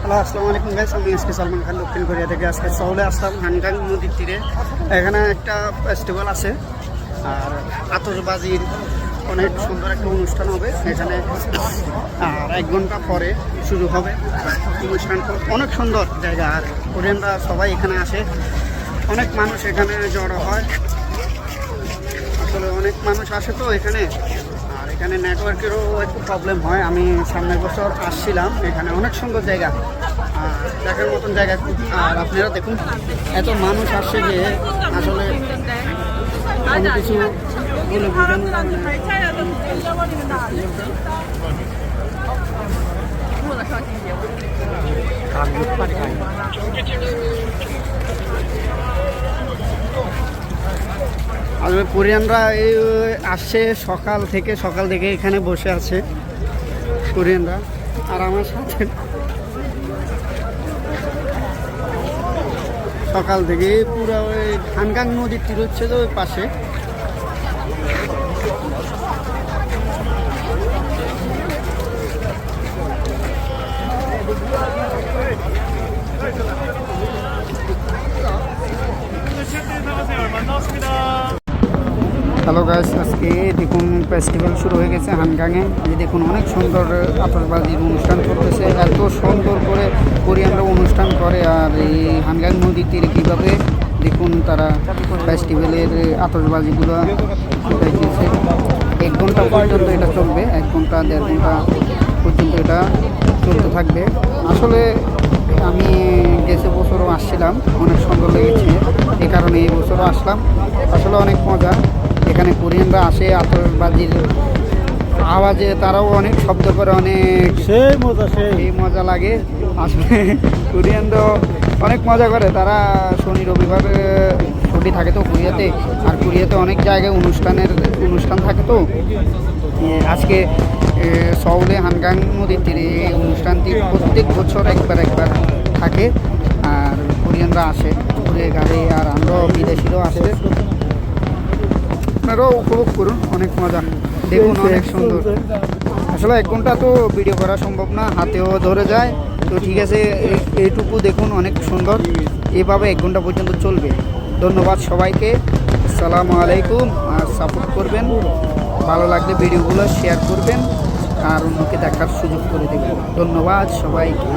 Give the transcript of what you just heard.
Hello, আসসালামু আলাইকুম guys আমি এসকে সালমান খান, দক্ষিণ কোরিয়া থেকে। আজকে সৌলে আসলাম হানগাং নদীর তীরে। এখানে একটা ফেস্টিভ্যাল আছে, আর আতশবাজির অনেক সুন্দর একটা অনুষ্ঠান হবে। এখানে, আর এক ঘণ্টা পরে শুরু হবে। অনুষ্ঠানটা অনেক সুন্দর জায়গা, আর কোরিয়ানরা সবাই এখানে আসে। অনেক মানুষ এখানে জড়ো হয়। আসলে অনেক মানুষ আসে তো এখানে। এখানে নেটওয়ার্কেরও একটু প্রবলেম হয়। আমি সামনের বছর আসছিলাম, এখানে অনেক সুন্দর জায়গা। দেখার মতন জায়গা আর আপনারা দেখুন, এত মানুষ আসছে যে আসলে কিছু আসলে কোরিয়ানরা এই আসছে সকাল থেকে সকাল থেকে এখানে বসে আছে কোরিয়ানরা আর আমার সাথে। সকাল থেকে পুরো ওই হানগাং নদীর তীর হচ্ছে তো ওই পাশে। হ্যালো গাইস, আজকে দেখুন ফেস্টিভ্যাল শুরু হয়ে গেছে হানগাংয়ে এই দেখুন অনেক সুন্দর আতশবাজির অনুষ্ঠান করতেছে এত সুন্দর করে কোরিয়ানরা অনুষ্ঠান করে আর এই হানগাং নদীর তীরে কীভাবে দেখুন তারা ফেস্টিভ্যালের আতশবাজিগুলো ফুটাইতেছে। এক ঘণ্টা পর্যন্ত এটা চলবে, এক ঘণ্টা, দেড় ঘণ্টা পর্যন্ত এটা চলতে থাকবে। আসলে আমি গেছে বছরও আসছিলাম, অনেক সুন্দর লেগেছে। এ কারণে এই বছরও আসলাম। আসলে অনেক মজা। এখানে কোরিয়ানরা আসে আতশবাজির আওয়াজে তারাও অনেক শব্দ করে অনেক সেই মজা সেই। মজা লাগে। আসলে কোরিয়ানরাও অনেক মজা করে। তারা শনি রবিবার ছুটি থাকে তো কোরিয়াতে আর কোরিয়াতে অনেক জায়গায় অনুষ্ঠানের অনুষ্ঠান থাকে তো। আজকে সৌলে হানগাং নদীর তীরে এই অনুষ্ঠানটি প্রত্যেক বছর একবার একবার থাকে। আর কোরিয়ানরা আসে ঘুরে গাড়ি আর আমরাও বিদেশিরাও আসে। আপনারাও উপভোগ করুন অনেক মজা। দেখুন অনেক সুন্দর। আসলে এক ঘণ্টা তো ভিডিও করা সম্ভব না হাতেও ধরে যায়। তো ঠিক আছে এই- এইটুকু দেখুন অনেক সুন্দর। এভাবে এক ঘণ্টা পর্যন্ত চলবে। ধন্যবাদ সবাইকে। আসসালামু আলাইকুম আর সাপোর্ট করবেন। ভালো লাগলে ভিডিওগুলো শেয়ার করবেন আর অন্যকে দেখার সুযোগ করে দেবেন। ধন্যবাদ সবাইকে।